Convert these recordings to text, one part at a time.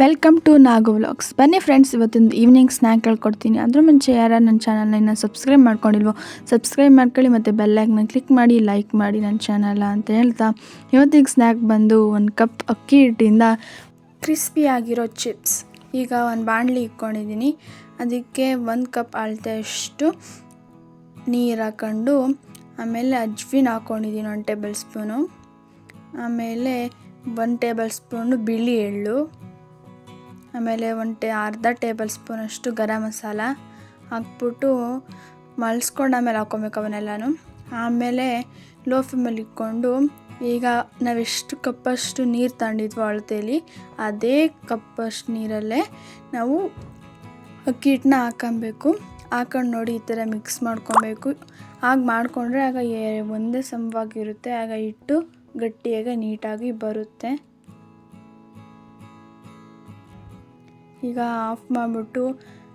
Welcome to Nagu vlogs ಬನ್ನಿ friends ಇವತ್ತೊಂದು evening snack ಹೇಳ್ಕೊಡ್ತೀನಿ ಅದ್ರ ಮುಂಚೆ ಯಾರು ನನ್ನ ಚಾನಲ್ನ ಇನ್ನೂ ಸಬ್ಸ್ಕ್ರೈಬ್ ಮಾಡ್ಕೊಂಡಿಲ್ವೋ ಸಬ್ಸ್ಕ್ರೈಬ್ ಮಾಡ್ಕೊಳ್ಳಿ ಮತ್ತು ಬೆಲ್ಲೈಕ್ನ ಕ್ಲಿಕ್ ಮಾಡಿ ಲೈಕ್ ಮಾಡಿ ನನ್ನ ಚಾನಲ್ ಅಂತ ಹೇಳ್ತಾ. ಇವತ್ತಿಗೆ ಸ್ನ್ಯಾಕ್ ಬಂದು ಒಂದು ಕಪ್ ಅಕ್ಕಿ ಹಿಟ್ಟಿಂದ ಕ್ರಿಸ್ಪಿಯಾಗಿರೋ ಚಿಪ್ಸ್ ಈಗ ಒಂದು ಬಾಣಲಿ ಇಟ್ಕೊಂಡಿದ್ದೀನಿ. ಅದಕ್ಕೆ ಒಂದು ಕಪ್ ಅಳತೆಯಷ್ಟು ನೀರು ಹಾಕ್ಕೊಂಡು ಆಮೇಲೆ ಅಜ್ವಿನ ಹಾಕ್ಕೊಂಡಿದ್ದೀನಿ ಒಂದು ಟೇಬಲ್ ಸ್ಪೂನು ಆಮೇಲೆ ಒಂದು ಟೇಬಲ್ ಸ್ಪೂನು ಬಿಳಿ ಎಳ್ಳು. ಆಮೇಲೆ ಒಂದು ಟೇ, ಅರ್ಧ ಟೇಬಲ್ ಸ್ಪೂನಷ್ಟು ಗರಂ ಮಸಾಲ ಹಾಕ್ಬಿಟ್ಟು ಮಲ್ಸ್ಕೊಂಡು ಆಮೇಲೆ ಹಾಕ್ಕೊಬೇಕು ಅವನ್ನೆಲ್ಲನೂ. ಆಮೇಲೆ ಲೋ ಫ್ಲೇಮಲ್ಲಿ ಇಟ್ಕೊಂಡು ಈಗ ನಾವೆಷ್ಟು ಕಪ್ಪಷ್ಟು ನೀರು ತಗೊಂಡಿದ್ವೋ ಅಳತೆಯಲ್ಲಿ ಅದೇ ಕಪ್ಪಷ್ಟು ನೀರಲ್ಲೇ ನಾವು ಅಕ್ಕಿ ಹಿಟ್ಟನ್ನ ಹಾಕೊಬೇಕು. ಹಾಕೊಂಡು ನೋಡಿ ಈ ಥರ ಮಿಕ್ಸ್ ಮಾಡ್ಕೊಬೇಕು. ಆಗ ಮಾಡಿಕೊಂಡ್ರೆ ಆಗ ಒಂದೇ ಸಮವಾಗಿರುತ್ತೆ ಆಗ ಹಿಟ್ಟು ಗಟ್ಟಿಯಾಗಿ ನೀಟಾಗಿ ಬರುತ್ತೆ. ಈಗ ಆಫ್ ಮಾಡಿಬಿಟ್ಟು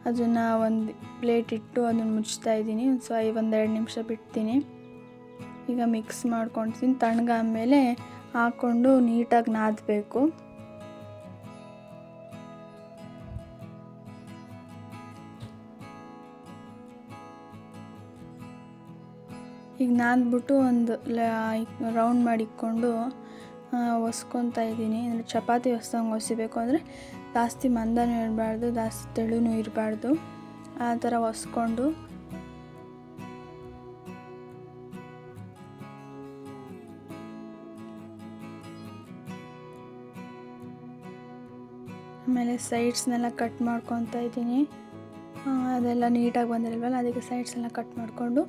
ಅದನ್ನು ಒಂದು ಪ್ಲೇಟ್ ಇಟ್ಟು ಅದನ್ನು ಮುಚ್ತಾ ಇದ್ದೀನಿ. ಒಂದು ಸ್ವ ಒಂದೆರಡು ನಿಮಿಷ ಬಿಡ್ತೀನಿ. ಈಗ ಮಿಕ್ಸ್ ಮಾಡ್ಕೊಳ್ತೀನಿ ತಣ್ಣಗಾದ್ಮೇಲೆ ಹಾಕ್ಕೊಂಡು ನೀಟಾಗಿ ನಾದಬೇಕು. ಈಗ ನಾದ್ಬಿಟ್ಟು ಒಂದು ರೌಂಡ್ ಮಾಡಿಕೊಂಡು ಒಸ್ಕೊತಾ ಇದ್ದೀನಿ. ಅಂದರೆ ಚಪಾತಿ ಹೊಸ್ದಂಗೆ ಒಸಿಬೇಕು ಅಂದರೆ ಜಾಸ್ತಿ ಮಂದನೂ ಇರಬಾರ್ದು, ಜಾಸ್ತಿ ತೆಳುನೂ ಇರಬಾರ್ದು. ಆ ಥರ ಒಸ್ಕೊಂಡು. ಆಮೇಲೆ ಸೈಡ್ಸ್ನೆಲ್ಲ ಕಟ್ ಮಾಡ್ಕೊತಾ ಇದ್ದೀನಿ. ಅದೆಲ್ಲ ನೀಟಾಗಿ ಬಂದಿರಲ್ವಲ್ಲ, ಅದಕ್ಕೆ ಸೈಡ್ಸ್ ಎಲ್ಲ ಕಟ್ ಮಾಡಿಕೊಂಡು,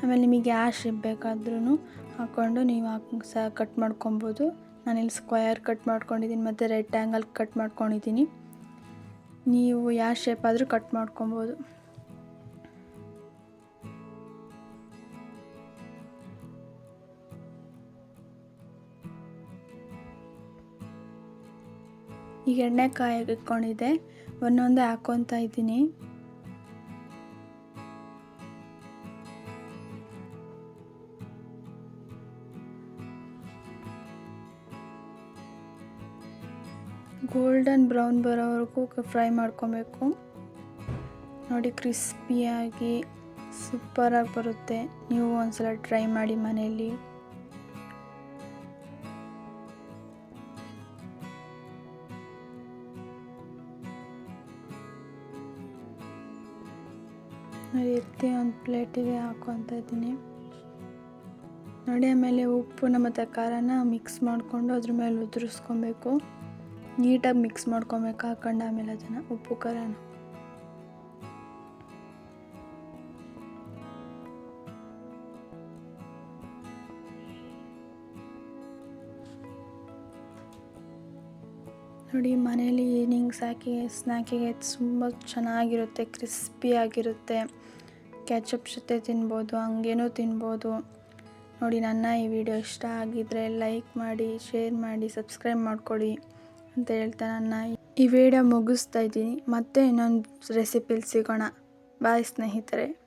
ಆಮೇಲೆ ನಿಮಗೆ ಯಾವ ಶೇಪ್ ಬೇಕಾದ್ರೂ ಹಾಕ್ಕೊಂಡು ನೀವು ಹಾಕಿ ಸಹ ಕಟ್ ಮಾಡ್ಕೊಬೋದು. ನಾನಿಲ್ಲಿ ಸ್ಕ್ವಯರ್ ಕಟ್ ಮಾಡ್ಕೊಂಡಿದ್ದೀನಿ ಮತ್ತು ರೆಡ್ ಆ್ಯಂಗಲ್ ಕಟ್ ಮಾಡ್ಕೊಂಡಿದ್ದೀನಿ ನೀವು ಯಾವ ಶೇಪ್ ಆದರೂ ಕಟ್ ಮಾಡ್ಕೊಬೋದು. ಈಗ ಎಣ್ಣೆ ಕಾಯಿ ಇಟ್ಕೊಂಡಿದ್ದೆ. ಒಂದೊಂದೇ ಹಾಕ್ಕೊತಾ ಇದ್ದೀನಿ. ಗೋಲ್ಡನ್ ಬ್ರೌನ್ ಬರೋವರೆಗೂ ಫ್ರೈ ಮಾಡ್ಕೊಬೇಕು. ನೋಡಿ, ಕ್ರಿಸ್ಪಿಯಾಗಿ ಸೂಪರಾಗಿ ಬರುತ್ತೆ. ನೀವು ಒಂದ್ಸಲ ಟ್ರೈ ಮಾಡಿ ಮನೆಯಲ್ಲಿ. ಎತ್ತಿ ಒಂದು ಪ್ಲೇಟಿಗೆ ಹಾಕೋಂತ ಇದ್ದೀನಿ. ನೋಡಿ, ಆಮೇಲೆ ಉಪ್ಪು ಮತ್ತು ಖಾರನ ಮಿಕ್ಸ್ ಮಾಡಿಕೊಂಡು ಅದ್ರ ಮೇಲೆ ಉದುರಿಸ್ಕೊಬೇಕು. ನೀಟಾಗಿ ಮಿಕ್ಸ್ ಮಾಡ್ಕೊಬೇಕು ಹಾಕೊಂಡು ಆಮೇಲೆ ಅದನ್ನು ಉಪ್ಪು, ಖಾರನ. ನೋಡಿ ಮನೇಲಿ ಈವ್ನಿಂಗ್ ಸಾಕಿ, ಸ್ನ್ಯಾಕಿಗೆ ತುಂಬ ಚೆನ್ನಾಗಿರುತ್ತೆ ಕ್ರಿಸ್ಪಿಯಾಗಿರುತ್ತೆ ಕ್ಯಾಚಪ್ ಜೊತೆ ತಿನ್ಬೋದು, ಹಂಗೇನೂ ತಿನ್ಬೋದು. ನೋಡಿ, ನನ್ನ ಈ ವಿಡಿಯೋ ಇಷ್ಟ ಆಗಿದ್ದರೆ ಲೈಕ್ ಮಾಡಿ, ಶೇರ್ ಮಾಡಿ, ಸಬ್ಸ್ಕ್ರೈಬ್ ಮಾಡ್ಕೊಳ್ಳಿ ಅಂತ ಹೇಳ್ತಾ ನನ್ನ ಈ ವಿಡಿಯೋ ಮುಗಿಸ್ತಾ ಇದ್ದೀನಿ. ಮತ್ತೆ ಇನ್ನೊಂದು ರೆಸಿಪಿಲಿ ಸಿಗೋಣ. ಬಾಯ್ ಸ್ನೇಹಿತರೆ.